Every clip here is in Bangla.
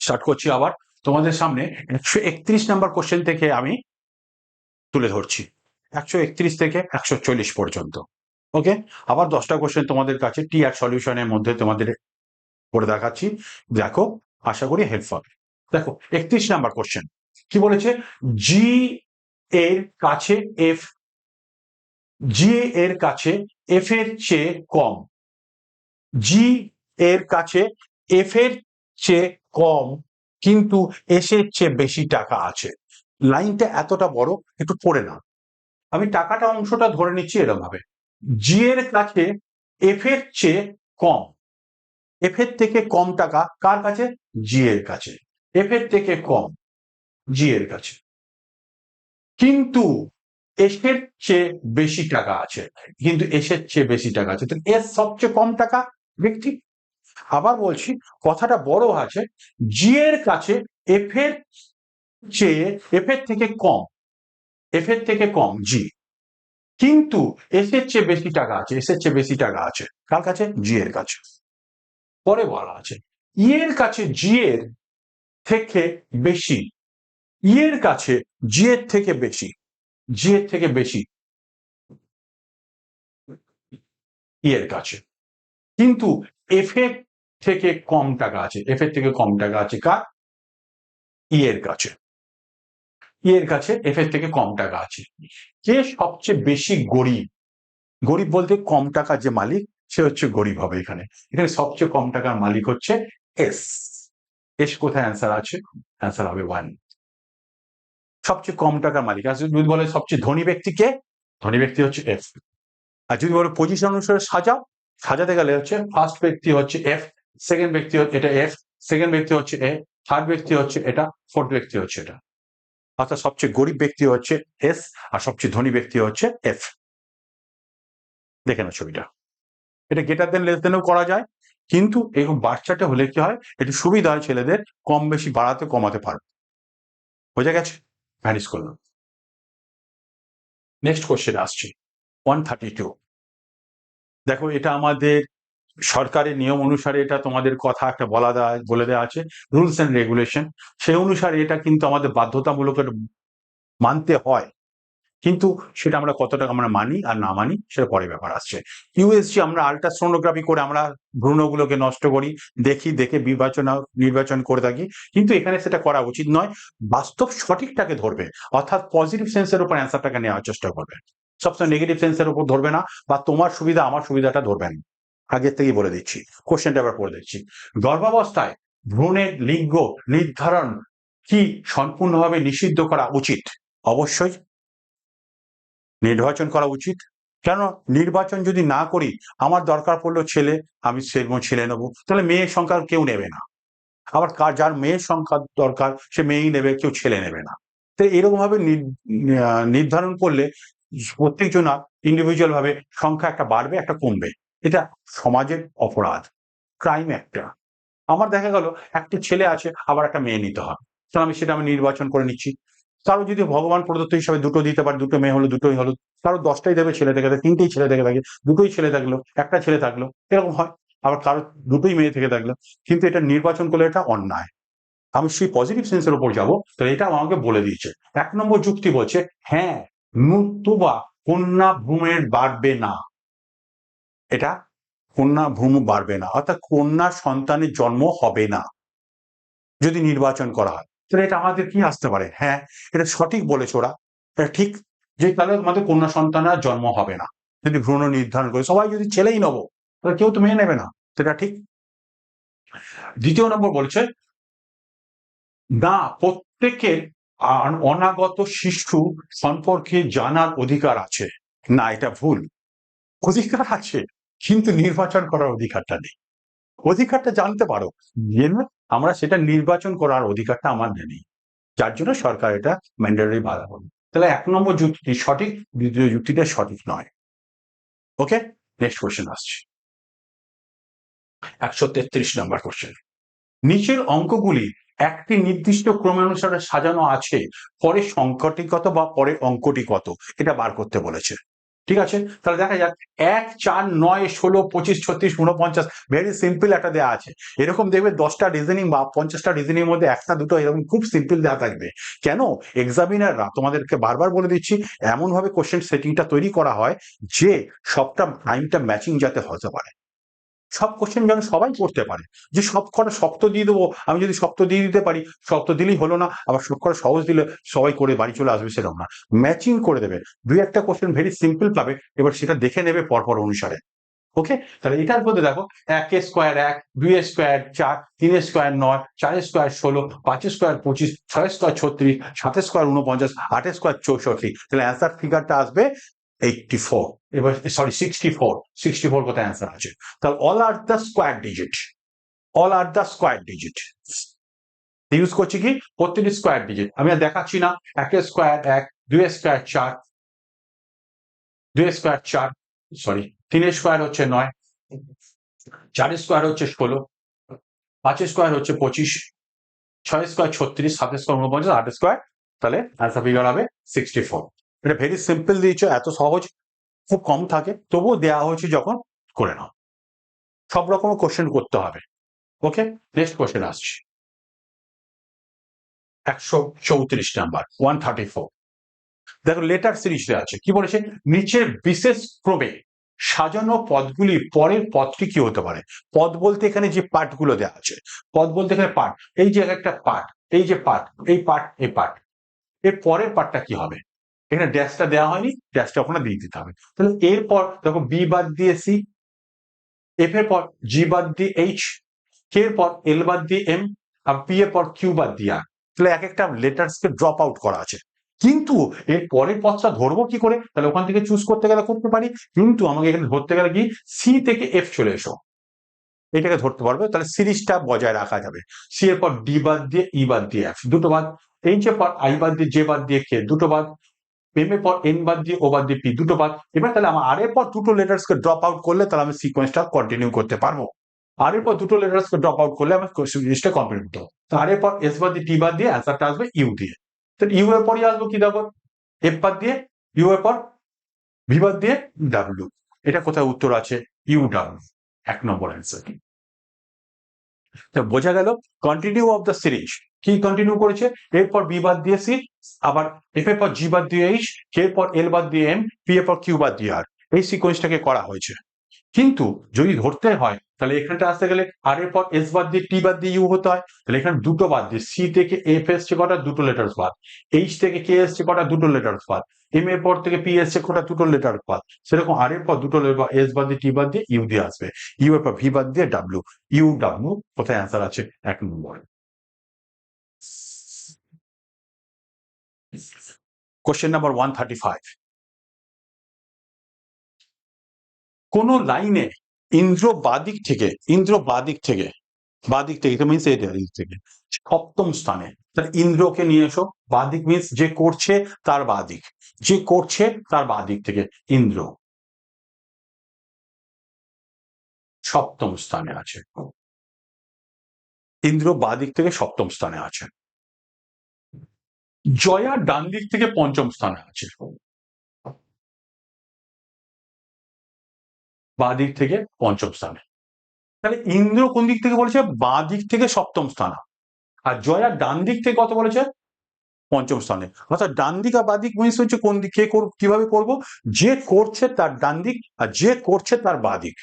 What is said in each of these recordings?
স্টার্ট করছি আবার। তোমাদের সামনে একশো একত্রিশ নাম্বার কোশ্চেন থেকে আমি তুলে ধরছি। একশো একত্রিশ থেকে একশো চল্লিশ পর্যন্ত। ওকে আবার দশটা কোশ্চেন তোমাদের কাছে টি আর সলিউশনের মধ্যে তোমাদের করে দেখাচ্ছি। দেখো, আশা করি হেল্প হবে দেখো, একত্রিশ নাম্বার কোশ্চেন কি বলেছে? জি এর কাছে এফ জি এর কাছে এফ এর চেয়ে কম। জি এর কাছে এফ এর চেয়ে কম, কিন্তু এস এর চেয়ে বেশি টাকা আছে। লাইনটা এতটা বড়, একটু পড়ে না। আমি টাকাটা অংশটা ধরে নিচ্ছি এরকম ভাবে জি এর কাছে এফ এর চেয়ে কম। এফ এর থেকে কম টাকা কার কাছে? জি এর কাছে। এফ এর থেকে কম জি এর কাছে। কিন্তু এস এর চেয়ে বেশি টাকা আছে। কিন্তু এসের চেয়ে বেশি টাকা আছে। এস সবচেয়ে কম টাকা ব্যক্তি আবার বলছি, কথাটা বড় আছে জি এর কাছে এফ এর চেয়ে এফ এর থেকে কম এফ এর থেকে কম জি কিন্তু এস এর চেয়ে বেশি টাকা আছে এস এর চেয়ে বেশি টাকা আছে, কার কাছে? জি এর কাছে। পরে বলা আছে ই এর কাছে জি এর থেকে বেশি ই এর কাছে জি এর থেকে বেশি জি এর থেকে বেশি ই এর কাছে, কিন্তু এফ এর থেকে কম টাকা আছে এফ এর থেকে কম টাকা আছে কার? ই এর কাছে। ই এর কাছে এফ এর থেকে কম টাকা আছে। কে সবচেয়ে বেশি গরিব গরিব বলতে কম টাকার যে মালিক, সে হচ্ছে গরিব হবে এখানে। এখানে সবচেয়ে কম টাকার মালিক হচ্ছে এস এস কোথায় অ্যান্সার আছে? অ্যান্সার হবে ওয়ান সবচেয়ে কম টাকার মালিক। আর যদি বলে সবচেয়ে ধনী ব্যক্তি কে? ধনী ব্যক্তি হচ্ছে এফ আর যদি বলে পজিশন অনুসারে সাজাও, সাজাতে গেলে হচ্ছে ফার্স্ট ব্যক্তি হচ্ছে এফ সেকেন্ড ব্যক্তি এটা এফ সেকেন্ড ব্যক্তি হচ্ছে এ থার্ড ব্যক্তি হচ্ছে এটা ফোর্থ ব্যক্তি হচ্ছে এটা। অর্থাৎ সবচেয়ে গরিব ব্যক্তি হচ্ছে এস আর সবচেয়ে ধনী ব্যক্তি হচ্ছে এফ দেখে না ছবিটা। এটা গেটার দেন লেস দেনও করা যায়, কিন্তু এরকম বাচ্চাটা হলে কি হয়, একটু সুবিধা হয় ছেলেদের কম বেশি বাড়াতে, কমাতে পারবে। বোঝা গেছে? ভ্যানিস করলাম নেক্সট কোশ্চেন আসছি। ওয়ান থার্টি টু দেখো, এটা আমাদের সরকারের নিয়ম অনুসারে এটা তোমাদের কথা একটা বলা দেওয়া বলে দেওয়া আছে রুলস অ্যান্ড রেগুলেশন সেই অনুসারে এটা কিন্তু আমাদের বাধ্যতামূলক মানতে হয়। কিন্তু সেটা আমরা কতটা আমরা মানি আর না মানি, সেটা পরে ব্যাপার আসছে। ইউএসজি আমরা আলট্রাসোনোগ্রাফি করে আমরা ভ্রূণগুলোকে নষ্ট করি, দেখি, দেখে বিবেচন নির্বাচন করে থাকি। কিন্তু এখানে সেটা করা উচিত নয়, বাস্তব সঠিকটাকে ধরবে, অর্থাৎ পজিটিভ সেন্সের উপর অ্যান্সারটাকে নেওয়ার চেষ্টা করবে। সবসময় নেগেটিভ সেন্সের উপর ধরবে না বা তোমার সুবিধা, আমার সুবিধাটা ধরবে না। আগের থেকেই বলে দিচ্ছি। কোশ্চেনটা আবার পড়ে দিচ্ছি। গর্ভাবস্থায় ভ্রূণের লিঙ্গ নির্ধারণ কি সম্পূর্ণভাবে নিষিদ্ধ করা উচিত? অবশ্যই। নির্বাচন করা উচিত। কেন? নির্বাচন যদি না করি, আমার দরকার পড়ল ছেলে, আমি সেরকম ছেলে নেব। তাহলে মেয়ের সংখ্যা কেউ নেবে না। আবার কার যার মেয়ের সংখ্যা দরকার, সে মেয়েই নেবে, কেউ ছেলে নেবে না। তো এরকম ভাবে নির্ধারণ করলে প্রত্যেকজন ইন্ডিভিজুয়াল ভাবে সংখ্যা একটা বাড়বে, একটা কমবে। এটা সমাজের অপরাধ ক্রাইম একটা। আমার দেখা গেল, একটা ছেলে আছে, আবার একটা মেয়ে নিতে হয়। তাহলে আমি সেটা আমি নির্বাচন করে নিচ্ছি। কারও যদি ভগবান প্রদত্ত হিসাবে দুটো দিতে পারে, দুটো মেয়ে হলো, দুটোই হলো, কারও দশটাই দেবে, ছেলে থেকে থাকে তিনটেই ছেলে থেকে থাকে, দুটোই ছেলে থাকল, একটা ছেলে থাকল, এরকম হয়। আবার কারও দুটোই মেয়ে থেকে থাকল, কিন্তু এটা নির্বাচন করলে এটা অন্যায়। আমি সেই পজিটিভ সেন্সের উপর যাব, তো এটা আমাকে বলে দিয়েছে। এক নম্বর যুক্তি বলছে হ্যাঁ নতুবা কন্যা ভূমের বাড়বে না। এটা কন্যা ভূম বাড়বে না, অর্থাৎ কন্যা সন্তানের জন্ম হবে না, যদি নির্বাচন করা হয়। তাহলে এটা আমাদের কি আসতে পারে? হ্যাঁ এটা সঠিক বলেছে ওরা। এটা ঠিক যে তাহলে আমাদের কন্যা সন্তানের জন্ম হবে না, যদি ভ্রূণ নির্ধারণ করে। সবাই যদি ছেলেই নেব, তাহলে কেউ তো মেয়ে নেবে না সেটা ঠিক। দ্বিতীয় নম্বর বলছে, না, প্রত্যেকের অনাগত শিশু সম্পর্কে জানার অধিকার আছে। না, এটা ভুল। অধিকার আছে। কিন্তু নির্বাচন করার অধিকারটা নেই। অধিকারটা জানতে পারো। জেনে আমরা সেটা নির্বাচন করার অধিকারটা আমার নেই। যার জন্য সরকার এটা ম্যান্ডেটরি বাধা করবে তাহলে এক নম্বর যুক্তি সঠিক দ্বিতীয় যুক্তিটা সঠিক নয়। ওকে? নেক্সট কোয়েশ্চেন আসছে। একশো তেত্রিশ নম্বর কোশ্চেন নিচের অঙ্কগুলি একটি নির্দিষ্ট ক্রমানুসারে সাজানো আছে পরে সংকটিগত বা পরে অঙ্কটি কত এটা বার করতে বলেছে। ঠিক আছে? তাহলে দেখা যাক। এক, চার, নয়, ষোলো, পঁচিশ, ছত্রিশ উনপঞ্চাশ ভেরি সিম্পল একটা দেওয়া আছে। এরকম দেখবে দশটা রিজনিং বা পঞ্চাশটা রিজনিং মধ্যে একটা, দুটো এরকম খুব সিম্পল দেওয়া থাকবে। কেন? এক্সামিনাররা তোমাদেরকে বারবার বলে দিচ্ছি, এমনভাবে কোশ্চেন সেটিংটা তৈরি করা হয় যে সবটা টাইমটা ম্যাচিং যাতে হতে পারে। সব কোশ্চেন যেন সবাই করতে পারে। যে সব কটা শক্ত দিয়ে দেবো, আমি যদি শক্ত দিয়ে দিতে পারি, শক্ত দিলেই হলো না, আবার সব কটা সহজ দিলে সবাই করে বাড়ি চলে আসবে সেরকম না। ম্যাচিং করে দেবে। দুই একটা কোশ্চেন ভেরি সিম্পল পাবে, এবার সেটা দেখে নেবে পরপর অনুসারে। ওকে তাহলে এটার মধ্যে দেখো, এক স্কোয়ার এক, দুই স্কোয়ার চার, তিন স্কোয়ার নয়, চার স্কোয়ার ষোলো, পাঁচ স্কোয়ার পঁচিশ, ছয় স্কোয়ার ছত্রিশ, সাত স্কোয়ার উনপঞ্চাশ আট স্কোয়ার চৌষট্টি। তাহলে অ্যান্সার ফিগারটা আসবে এইটটি ফোর এবার sorry sixty four sixty four কোথায় অ্যান্সার আছে? তাহলে all are the square digit all are the square digit use করছি কি? প্রত্যেকটি স্কোয়ার ডিজিট আমি আর দেখাচ্ছি না। এক স্কোয়ার এক দুই স্কোয়ার চার দুই স্কোয়ার চার সরি তিন স্কোয়ার হচ্ছে নয়, চার স্কোয়ার হচ্ছে ষোলো, পাঁচ স্কোয়ার হচ্ছে পঁচিশ, ছয় স্কোয়ার ছত্রিশ, সাত স্কোয়ার উনপঞ্চাশ আট স্কোয়ার তাহলে অ্যান্সার ফিগার হবে সিক্সটি ফোর এটা ভেরি সিম্পল দিয়েছ এত সহজ, খুব কম থাকে। তবুও দেওয়া হয়েছে যখন করে নাও। সব রকম কোশ্চেন করতে হবে। ওকে নেক্সট কোশ্চেন আসছি। একশো চৌত্রিশ নাম্বার ওয়ান থার্টি ফোর দেখো লেটার সিরিজে আছে। কি বলেছে? নিচের বিশেষ ক্রমে সাজানো পদগুলি পরের পদটি কি হতে পারে? পদ বলতে এখানে যে পার্টগুলো দেওয়া আছে, পদ বলতে এখানে পার্ট এই যে একটা পার্ট এই যে পার্ট এই পার্ট এই পার্ট এর পরের পার্টটা কি হবে? এখানে ড্যাশটা দেওয়া হয়নি ড্যাশটা ওখানে দিয়ে দিতে হবে। তাহলে এরপর দেখো বি বাদ দিয়ে সি এফ এর পর জি বাদ দিয়ে এইচ কে এর পর এল বাদ দিয়ে এম আর পি এর পর কিউ বাদ দিয়ে আর তাহলে এক একটা লেটার্সকে ড্রপ আউট করা আছে। কিন্তু এর পরের পথটা ধরবো কি করে? তাহলে ওখান থেকে চুজ করতে গেলে করতে পারি, কিন্তু আমাকে এখানে ধরতে গেলে কি? সি থেকে এফ চলে এসো। এটাকে ধরতে পারবে, তাহলে সিরিজটা বজায় রাখা যাবে। সি এর পর ডি বাদ দিয়ে ই বাদ দিয়ে এফ দুটো বাদ। এইচ এর পর আই বাদ দিয়ে জে বাদ দিয়ে কে দুটো বাদ। এর পর এন বাদ দিয়ে ও বাদ দিয়ে পি দুটো বাদ, এবার তাহলে আমার আর এর পর দুটো লেটার্সকে ড্রপ আউট করলে তাহলে আমি সিকোয়েন্সটা কন্টিনিউ করতে পারব। আর এর পর দুটো লেটার্সকে ড্রপ আউট করলে আমি জিনিসটা কমপ্লিট করতে হবে তো আর এর পর এস বাদ দিয়ে টি বাদ দিয়ে অ্যান্সারটা আসবে ইউ দিয়ে। তো ইউ এর পরই আসব কি দেখো? এফ বাদ দিয়ে ইউ এর পর ভি বাদ দিয়ে ডাব্লিউ এটা কোথায় উত্তর আছে? ইউ ডাব্লিউ এক নম্বর অ্যান্সার বোঝা গেল কন্টিনিউ অফ দ্য সিরিজ কি কন্টিনিউ করেছে এরপর বি বাদ দিয়ে সি আবার এফ এর পর জি বাদ দিয়ে এইচ কে পর এল বাদ দিয়ে এম পি এর পর কিউ বাদ দিয়ে আর এই সিকোয়েন্সটাকে করা হয়েছে কিন্তু যদি ধরতে হয় তাহলে এখানটা আসতে গেলে আর এর পর এস বাদ দিয়ে টি বাদ দিয়ে ইউ হতে হয় তাহলে এখানে দুটো বাদ দিয়ে সি থেকে এফ এসছে কটা দুটো লেটার্স বাদ এইচ থেকে কে এসছে কটা দুটো লেটার্স বাদ এম এর পর থেকে পি এসছে কটা দুটো লেটার বাদ সেরকম আর এর পর দুটো এস বাদ দিয়ে টি বাদ দিয়ে ইউ দিয়ে আসবে ইউ এর পর ভি বাদ দিয়ে ডাব্লিউ ইউ ডাব্লিউ কোথায় অ্যান্সার আছে এক নম্বর কোশ্চেন নাম্বার ওয়ান থার্টি কোন লাইনে ইন্দ্র বাদিক থেকে ইন্দ্র বাদিক থেকে বাদিক থেকে মিনস দিক থেকে, সপ্তম স্থানে ইন্দ্রকে নিয়ে এসো, বাদিক মিনস যে করছে তার বাদিক, যে করছে তার বাদিক থেকে, ইন্দ্র। সপ্তম স্থানে আছে। ইন্দ্র বাদিক থেকে সপ্তম স্থানে আছে। জয়া ডান দিক থেকে পঞ্চম স্থানে আছে। বাঁ দিক থেকে পঞ্চম স্থানে। তাহলে ইন্দ্র কোন দিক থেকে বলেছে? বাঁ দিক থেকে সপ্তম স্থান। আর জয়া ডান দিক থেকে কত বলেছে? পঞ্চম স্থানে। অর্থাৎ ডান দিক আর বাঁ দিক মিনস হচ্ছে কোন দিক, কে কীভাবে করব? যে করছে তার ডান দিক আর যে করছে তার বাঁ দিক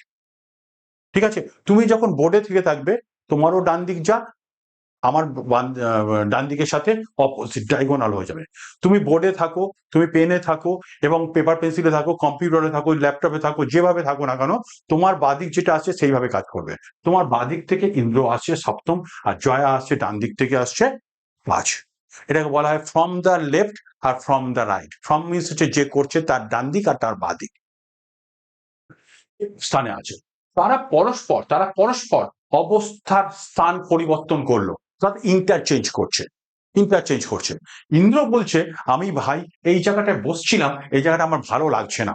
ঠিক আছে? তুমি যখন বোর্ডে থেকে থাকবে, তোমারও ডান দিক যা আমার ডান দিকের সাথে অপোজিট ডাইগোনাল হয়ে যাবে। তুমি বোর্ডে থাকো, তুমি পেনে থাকো এবং পেপার পেন্সিলে থাকো কম্পিউটারে থাকো ল্যাপটপে থাকো, যেভাবে থাকো না কেন, তোমার বাদিক যেটা আসছে সেইভাবে কাজ করবে। তোমার বাদিক থেকে ইন্দ্র আসছে সপ্তম আর জয়া আসছে ডান দিক থেকে আসছে পাঁচ। এটাকে বলা হয় from the left R from the right from means হচ্ছে যে করছে তার ডান দিক আর তার বাদিক। স্থানে আছে। তারা পরস্পর তারা পরস্পর অবস্থার স্থান পরিবর্তন করল। অর্থাৎ ইন্টারচেঞ্জ করছে ইন্টারচেঞ্জ করছে। ইন্দ্র বলছে, আমি ভাই, এই জায়গাটায় বসছিলাম, এই জায়গাটা আমার ভালো লাগছে না।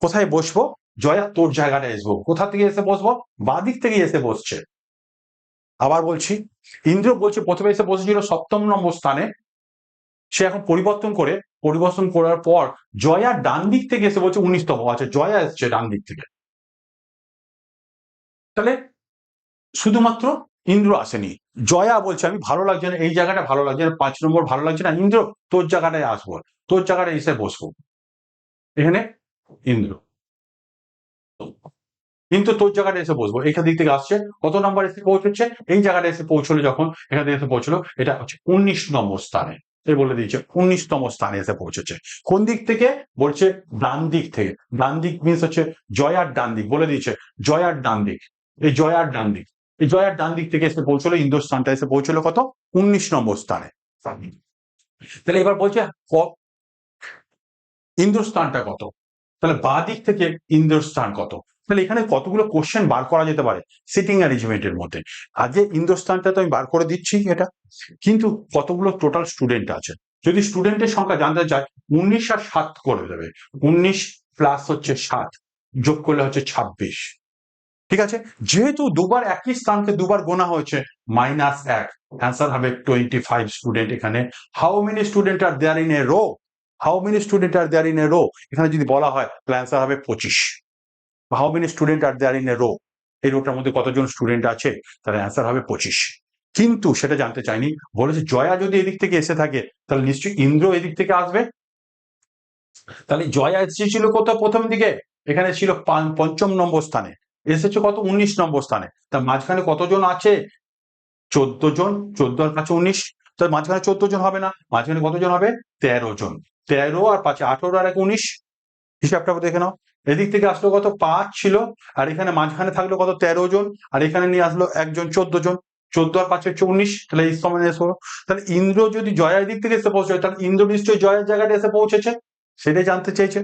কোথায় বসবো? জয়া, তোর জায়গাটা আসব কোথা থেকে এসে বসবো? বাদিক থেকে এসে বসছে। আবার বলছি, ইন্দ্র বলছে, প্রথমে এসে বসেছিল সপ্তম নম্বর স্থানে। সে এখন পরিবর্তন করে, পরিবর্তন করার পর জয়া ডান দিক থেকে এসে বলছে, উনিশতম। আচ্ছা জয়া এসছে ডান দিক থেকে। তাহলে, শুধুমাত্র ইন্দ্র আসেনি। জয়া বলছে, আমি ভালো লাগছে না, এই জায়গাটা ভালো লাগছে না, পাঁচ নম্বর ভালো লাগছে না, ইন্দ্র, তোর জায়গাটায় আসব, তোর জায়গাটায় এসে বসবো। এখানে ইন্দ্র। কিন্তু তোর জায়গাটা এসে বসবো। এখান দিক থেকে আসছে, কত নাম্বার এসে পৌঁছচ্ছে? এই জায়গাটা এসে পৌঁছলো যখন, এখান এসে পৌঁছলো, এটা হচ্ছে উনিশ নম্বর স্থানে। এ বলে দিয়েছে উনিশতম স্থানে এসে পৌঁছেছে। কোন দিক থেকে? বলছে ডান দিক থেকে। ডান দিক মিনস হচ্ছে জয়ার ডান দিক, বলে দিয়েছে, জয়ার ডান দিক। এই জয়ার ডান দিক। জয়ার ডান দিক থেকে এসে পৌঁছলো ইন্দোর স্থানটা এসে পৌঁছলো কত? উনিশ নম্বর স্থানে। তাহলে এবার বলছে স্থানটা কত? তাহলে বাঁ দিক থেকে ইন্দ্রর স্থান কত? তাহলে এখানে কতগুলো কোশ্চেন বার করা যেতে পারে সিটিং অ্যারেঞ্জমেন্টের মধ্যে। আগে ইন্দ্রস্থানটা তো আমি বার করে দিচ্ছি এটা কিন্তু কতগুলো টোটাল স্টুডেন্ট আছে? যদি স্টুডেন্টের সংখ্যা জানতে চায় উনিশ আর সাত করে দেবে। উনিশ প্লাস হচ্ছে সাত যোগ করলে হচ্ছে ছাব্বিশ। ঠিক আছে? যেহেতু দুবার একই স্থানকে দুবার গোনা হয়েছে মাইনাস এক। অ্যান্সার হবে টোয়েন্টি ফাইভ স্টুডেন্ট এখানে। How many student are there in a row how many student are there in a row এখানে যদি বলা হয়, তাহলে অ্যান্সার হবে পঁচিশ। How many student are there in a row এই রোটার মধ্যে কতজন স্টুডেন্ট আছে? তাহলে অ্যান্সার হবে পঁচিশ। কিন্তু সেটা জানতে চাইনি, বলেছে জয়া যদি এদিক থেকে এসে থাকে, তাহলে নিশ্চয়ই ইন্দ্র এদিক থেকে আসবে? তাহলে জয়া এসেছিল কোথাও প্রথম দিকে? এখানে ছিল পঞ্চম নম্বর স্থানে। এসেছে কত? উনিশ নম্বর স্থানে। তার মাঝখানে কতজন আছে? চোদ্দ জন। চোদ্দ আর পাঁচে উনিশ। তার মাঝখানে চোদ্দ জন হবে না। মাঝখানে কতজন হবে? তেরো জন। তেরো আর পাঁচে, আঠেরো আর এক, উনিশ। হিসাবটা দেখে নাও। এদিক থেকে আসলো কত? পাঁচ ছিল। আর এখানে মাঝখানে থাকল কত? তেরো জন। আর এখানে নিয়ে আসলো একজন চোদ্দ জন। চোদ্দ আর পাঁচে হচ্ছে উনিশ। তাহলে এই সময় এসে হলো। তাহলে ইন্দ্র যদি জয়ার দিক থেকে এসে পৌঁছে তাহলে ইন্দ্র নিশ্চয়ই জয়ের জায়গাটা এসে পৌঁছেছে। সেটাই জানতে চেয়েছে।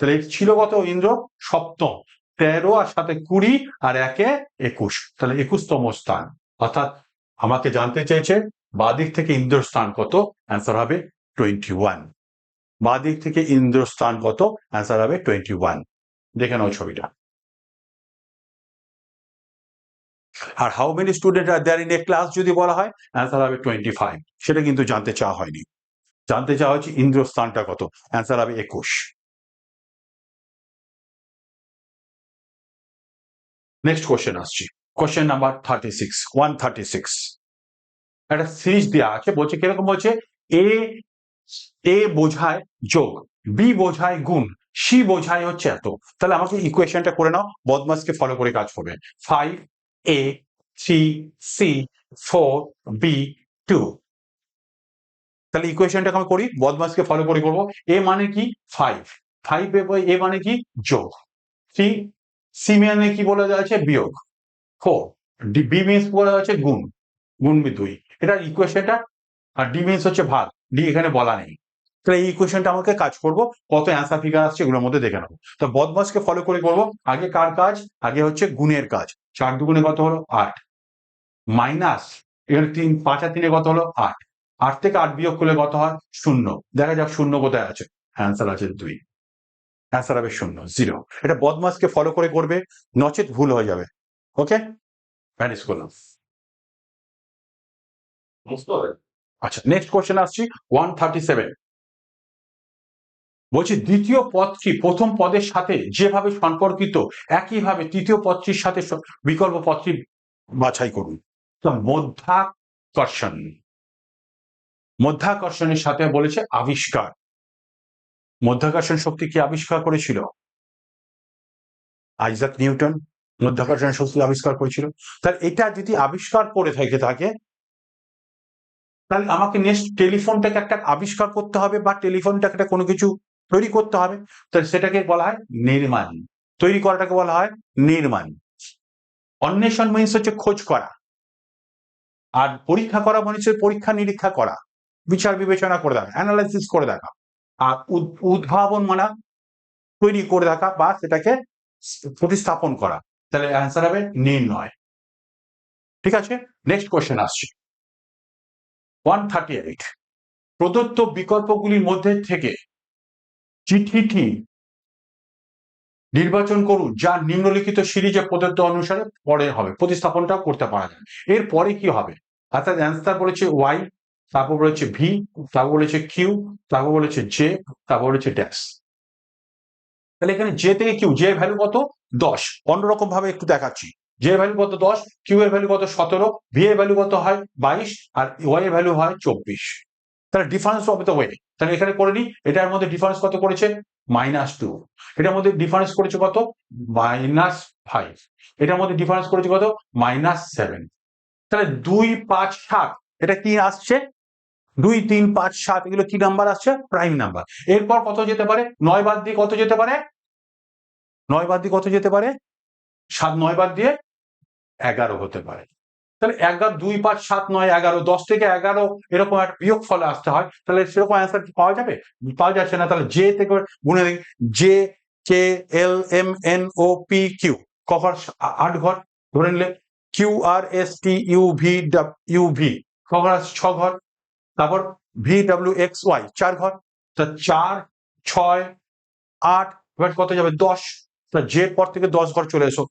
তাহলে ছিল কত ইন্দ্র? সপ্তম। তেরো আর সাথে কুড়ি আর একে একুশ। তাহলে একুশতম স্থান। অর্থাৎ আমাকে জানতে চেয়েছে বাদিক থেকে ইন্দ্র স্থান কত? অ্যান্সার হবে টোয়েন্টি ওয়ান বাদিক থেকে ইন্দ্র স্থান কত? অ্যান্সার হবে টোয়েন্টি ওয়ান দেখে নাও ছবিটা। আর how many student are there in a class যদি বলা হয়? অ্যান্সার হবে টোয়েন্টি ফাইভ সেটা কিন্তু জানতে চাওয়া হয়নি। জানতে চাওয়া হচ্ছে ইন্দ্র স্থানটা কত? অ্যান্সার হবে একুশ। নেক্সট কোশ্চেন আসছি। Question number thirty six one thirty six একটা সিরিজ দেওয়া আছে, বলছে কীরকম বলছে? এ এ বোঝায় যোগ বি বোঝায় গুণ সি বোঝায় হচ্ছে এত। তাহলে আমাকে ইকুয়েশনটা করে নাও বদমাসকে ফলো করে কাজ করবে। Five A three C four B two তাহলে ইকুয়েশনটাকে আমি করি বদমাসকে ফলো করে করব। এ মানে কি? ফাইভ ফাইভ এ মানে কি? যোগ। থ্রি সি মানে কি বলে দেওয়া আছে? বিয়োগ। ফোর বি মিনস বলে দেওয়া আছে গুণ গুণ দুই। এটা ইকুয়েশনটা আর ডি মিনস হচ্ছে ভাগ। ডি এখানে বলা নেই। তাহলে এই ইকুয়েশনটা আমাকে কাজ করব। কত অ্যান্সার ফিগার আসছে এগুলোর মধ্যে দেখে নেব। তো বদমাসকে ফলো করে করব? আগে কার কাজ? আগে হচ্ছে গুণের কাজ। চার দুগুণে কত হলো? আট। মাইনাস এখানে তিন, পাঁচ আর তিনে কত হলো? আট। আট থেকে আট বিয়োগ করলে কত হয়? শূন্য। দেখা যাক শূন্য কোথায় আছে। অ্যান্সার আছে দুই। অ্যান্সার হবে শূন্য জিরো এটা বদমাসকে ফলো করে করবে, নচেত ভুল হয়ে যাবে। ওকে ম্যানেজ করলাম। আচ্ছা নেক্সট কোশ্চেন আসছি ওয়ান থার্টি সেভেন বলছি, দ্বিতীয় পদটি প্রথম পদের সাথে যেভাবে সম্পর্কিত, একইভাবে তৃতীয় পদটির সাথে বিকল্প পদটি বাছাই করুন। তো মধ্যাকর্ষণ। মধ্যাকর্ষণের সাথে বলেছে আবিষ্কার। মধ্যাকর্ষণ শক্তি কি আবিষ্কার করেছিল? আইজাক নিউটন মধ্যাকর্ষণ শক্তি আবিষ্কার করেছিল। তাহলে এটা যদি আবিষ্কার করে থেকে থাকে তাহলে আমাকে নেক্সট টেলিফোনটাকে একটা আবিষ্কার করতে হবে বা টেলিফোনটাকে একটা কোনো কিছু তৈরি করতে হবে। তাহলে সেটাকে বলা হয় নির্মাণ। তৈরি করাটাকে বলা হয় নির্মাণ। অন্বেষণ মিনস হচ্ছে খোঁজ করা। আর পরীক্ষা করা মানে হচ্ছে পরীক্ষা নিরীক্ষা করা। বিচার বিবেচনা করে দেখা অ্যানালাইসিস করে দেখা। আর উদ- উদ্ভাবন মানে তৈরি করে দেখা বা সেটাকে প্রতিস্থাপন করা। তাহলে অ্যান্সার হবে নির্ণয়। ঠিক আছে? নেক্সট কোশ্চেন আসছে। ওয়ান থার্টি এইট প্রদত্ত বিকল্পগুলির মধ্যে থেকে চিঠিটি নির্বাচন করুন, যা নিম্নলিখিত সিরিজে প্রদত্ত অনুসারে পরে হবে প্রতিস্থাপনটা করতে পারা যায়। এর পরে কি হবে? অর্থাৎ অ্যান্সার বলেছে ওয়াই তারপর বলেছে ভি তারপর বলেছে কিউ তারপর বলেছে জে তারপর বলেছে ড্যাশ তাহলে এখানে জে থেকে কিউ জে ভ্যালু কত? দশ। অন্যরকম ভাবে একটু দেখাচ্ছি। জে ভ্যালু কত? দশ। কিউ এর ভ্যালু কত? সতেরো। ভি এর ভ্যালু কত হয়? বাইশ। আর ওয়াই এর ভ্যালু হয়? চব্বিশ। তাহলে ডিফারেন্স অফ দ্য ওয়ে তাহলে এখানে করে নিই। এটার মধ্যে ডিফারেন্স কত করেছে? মাইনাস টু এটার মধ্যে ডিফারেন্স করেছে কত? মাইনাস ফাইভ এটার মধ্যে ডিফারেন্স করেছে কত? মাইনাস সেভেন তাহলে দুই, পাঁচ, সাত। এটা কি আসছে? দুই, তিন, পাঁচ, সাত, এগুলো কি নাম্বার আসছে? প্রাইম নাম্বার এরপর কত যেতে পারে? নয় বাদ দিয়ে কত যেতে পারে? নয় বাদ দিয়ে কত যেতে পারে? সাত, নয় বাদ দিয়ে এগারো হতে পারে। তাহলে এগারো, দুই, পাঁচ, সাত, নয়, এগারো, দশ থেকে এগারো এরকম একটা বিয়োগ ফলে আসতে হয়। তাহলে সেরকম অ্যান্সার কি পাওয়া যাবে? পাওয়া যাচ্ছে না। তাহলে জে থেকে গুনে দেখি J K L M N O P Q cover আট ঘর ধরে নিলে Q R S T U V U V cover ছ ঘর। তারপর ভি ডাব্লিউ এক্স ওয়াই চার ঘর, তা চার, ছয়, আট, এবার কত যাবে? দশ। তা যে পর থেকে দশ ঘর চলে এসো।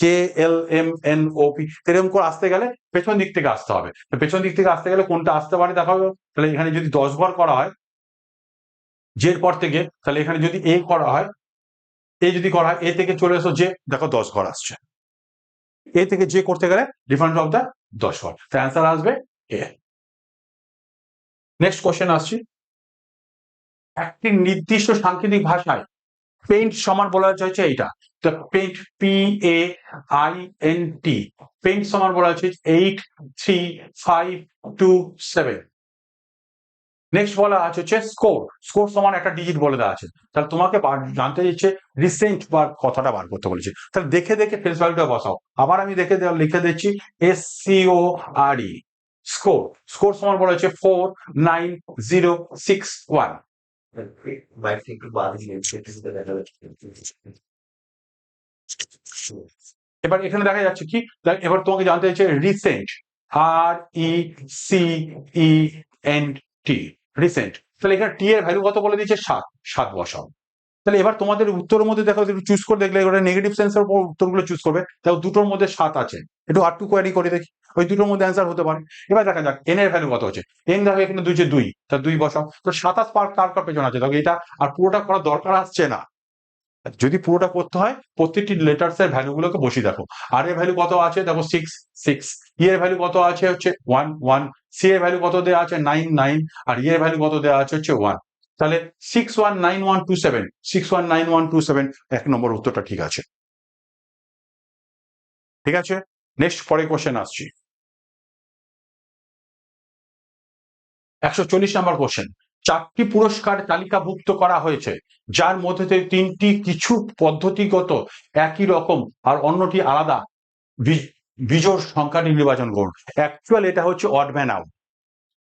K L M N O P এরকম করে আসতে গেলে পেছন দিক থেকে আসতে হবে। পেছন দিক থেকে আসতে গেলে কোনটা আসতে পারে দেখা হবে তাহলে এখানে যদি দশ ঘর করা হয় জের পর থেকে, তাহলে এখানে যদি এ করা হয় এ যদি করা হয় এ থেকে চলে এসো যে, দেখো দশ ঘর আসছে। এ থেকে যে করতে গেলে ডিফারেন্স অফ দ্য দশ ঘর। তো অ্যান্সার আসবে এ নেক্সট কোশ্চেন আসছি। একটি নির্দিষ্ট সাংকেতিক ভাষায় পেইন্ট সমান বলা হচ্ছে এইটা। Paint P A I N T paint সমান বলা হচ্ছে eight three five two seven next বলা আছে হচ্ছে স্কোর স্কোর সমান একটা ডিজিট বলে দেওয়া আছে। তাহলে তোমাকে জানতে দিচ্ছে রিসেন্ট বার কথাটা বার করতে বলেছে। তাহলে দেখে দেখে ফেস ভ্যালুটা বসাও। আবার আমি দেখে লিখে দিচ্ছি S C O R E score score সমান বলা হচ্ছে four nine zero six one এবার এখানে দেখা যাচ্ছে কি? এবার তোমাকে জানতে চাইছে recent R E C E N T recent তাহলে এখানে টি এর ভ্যালু কত বলে দিয়েছে? সাত। সাত বসাও। তাহলে এবার তোমাদের উত্তরের মধ্যে দেখো চুজ করে দেখলে, এবার নেগেটিভ সেন্সের উপর উত্তরগুলো চুজ করবে। দেখো দুটোর মধ্যে সাত আছে। একটু আর টু কোয়ারি করে দেখি। ওই দুটোর মধ্যে অ্যান্সার হতে পারে। এবার দেখা যাক এন এর ভ্যালু কত হচ্ছে? এন দেখো এখানে দুই যে দুই, তা দুই বসাও। তো সাতাশ পার কার কার পেছনে আছে? দেখো এটা আর পুরোটা করার দরকার আসছে না। যদি পুরোটা করতে হয়, প্রত্যেকটি লেটার্স এর ভ্যালু গুলোকে বসিয়ে দেখো। আর এর ভ্যালু কত আছে? দেখো সিক্স সিক্স ই এর ভ্যালু কত আছে? হচ্ছে ওয়ান ওয়ান সি এর ভ্যালু কত দেওয়া আছে? নাইন নাইন আর ই এর ভ্যালু কত দেওয়া আছে? হচ্ছে ওয়ান তাহলে six one nine one two seven six one nine one two seven এক নম্বর উত্তরটা ঠিক আছে। ঠিক আছে? নেক্সট পরে কোশ্চেন আসছি। একশো চল্লিশ নম্বর কোশ্চেন চারটি পুরস্কার তালিকাভুক্ত করা হয়েছে, যার মধ্যে তিনটি কিছু পদ্ধতিগত একই রকম আর অন্যটি আলাদা। বি- বিজোড় সংখ্যাটি নির্বাচন করুন। অ্যাকচুয়াল এটা হচ্ছে অডম্যান আউট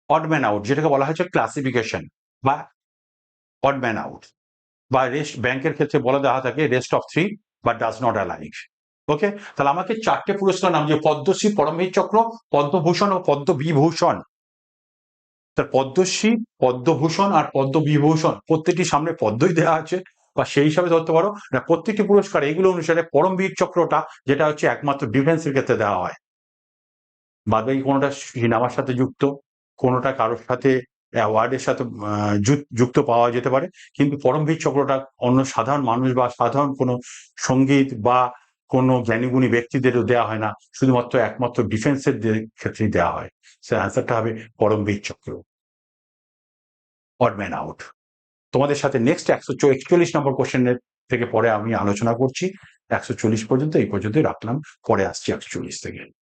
অডম্যান আউট যেটাকে বলা হয়েছে ক্লাসিফিকেশন বা অডম্যান আউট বা রেস্ট ব্যাংকের ক্ষেত্রে বলে দেওয়া থাকে রেস্ট অফ থ্রি বা ডাজ নট অ্যালাইভ ওকে তাহলে আমাকে চারটে পুরস্কার নাম যে পদ্মশ্রী পরমবীর চক্র, পদ্মভূষণ ও পদ্মবিভূষণ। তার পদ্মশ্রী, পদ্মভূষণ আর পদ্মবিভূষণ, প্রত্যেকটি সামনে পদ্মই দেওয়া আছে, বা সেই হিসাবে ধরতে পারো। না, প্রত্যেকটি পুরস্কার এগুলো অনুসারে পরমবীর চক্রটা, যেটা হচ্ছে একমাত্র ডিফেন্সের ক্ষেত্রে দেওয়া হয়। বাদবাকি কোনোটা সিনেমার সাথে যুক্ত, কোনোটা কারোর সাথে অ্যাওয়ার্ডের সাথে যুক্ত পাওয়া যেতে পারে। কিন্তু পরমবীর চক্রটা অন্য সাধারণ মানুষ বা সাধারণ কোনো সংগীত বা কোনো জ্ঞানীগুণী ব্যক্তিদেরও দেওয়া হয় না। শুধুমাত্র একমাত্র ডিফেন্সের ক্ষেত্রেই দেওয়া হয়। সে অ্যান্সারটা হবে পরমবীর চক্র। অডম্যান আউট তোমাদের সাথে নেক্সট একশো একচল্লিশ নম্বর কোশ্চেনের থেকে পরে আমি আলোচনা করছি। একশো চল্লিশ পর্যন্ত, এই পর্যন্তই রাখলাম। পরে আসছি একশো চল্লিশ থেকে।